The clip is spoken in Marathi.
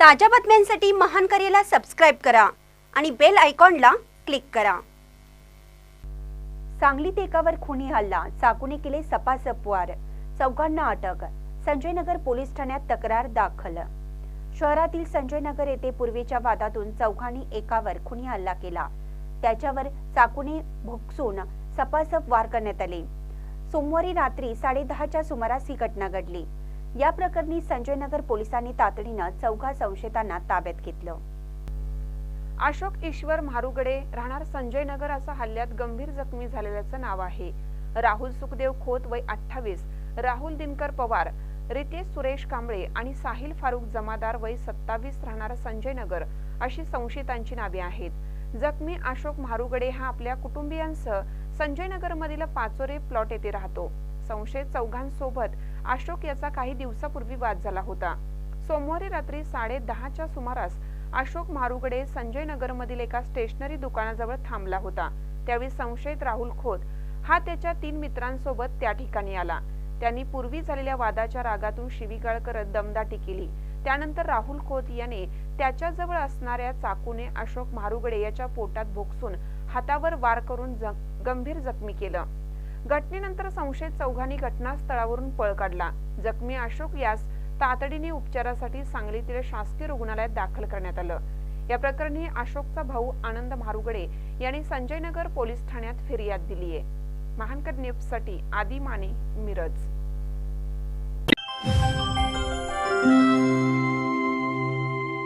ताज्या बातम्यांसाठी महान करेला सबस्क्राईब करा आणि बेल आयकॉनला क्लिक करा. सांगलीत एकावर खुनी हल्ला चाकूने केले सपासप वार. चौघांना अटक संजयनगर पोलीस ठाण्यात तक्रार दाखल. शहरातील संजयनगर येथे पूर्वीच्या वादातून चौघांनी एकावर खुनी हल्ला केला. त्याच्यावर चाकूने भोगसून सपासप वार करण्यात आले. सोमवारी रात्री साडेदहाच्या सुमारास ही घटना घडली. या प्रकरणी संजयनगर पोलिसांनी तातडीनं चौघा संशयितांना ताब्यात घेतलं. अशोक ईश्वर म्हारुगडे राहणार संजय नगर हल्ल्यात गंभीर जखमी झालेल्याचं नाव आहे. राहुल सुखदेव खोत वय अठ्ठावीस राहुल दिनकर पवार रितेश सुरेश कांबळे आणि साहिल फारुख जमादार वय सत्तावीस राहणार संजय नगर अशी संशयितांची नावे आहेत. जखमी अशोक म्हारुगडे हा आपल्या कुटुंबियांसह संजय नगर मधील पाचोरे प्लॉट येथे राहतो. संशयित चौघांसोबत अशोक याचा काही दिवसापूर्वी वाद झाला होता. सोमवारी रात्री साडे दहाच्या सुमारास अशोक मारुगडे संजय नगर मधील एका स्टेशनरी दुकानाजवळ थांबला होता. त्यावेळी संशयित राहुल खोत हा त्याच्या तीन मित्रांसोबत त्या ठिकाणी आला. त्यांनी पूर्वी झालेल्या वादाच्या रागातून शिवीगाळ करत दमदाटी केली. त्यानंतर राहुल खोत याने त्याच्याजवळ असणाऱ्या चाकूने अशोक मारुगडे याच्या पोटात भोगसून हातावर वार करून गंभीर जखमी केलं. घटनेनंतर संशयित चौघांनी घटनास्थळावरून पळ काढला. जखमी अशोक यास तातडीने उपचारासाठी सांगलीतील शासकीय रुग्णालयात दाखल करण्यात आलं. या प्रकरणी अशोकचा भाऊ आनंद मारुगडे यांनी संजय नगर पोलीस ठाण्यात फिर्याद दिली आहे. महानकर न्यूजसाठी आदी माने मिरज.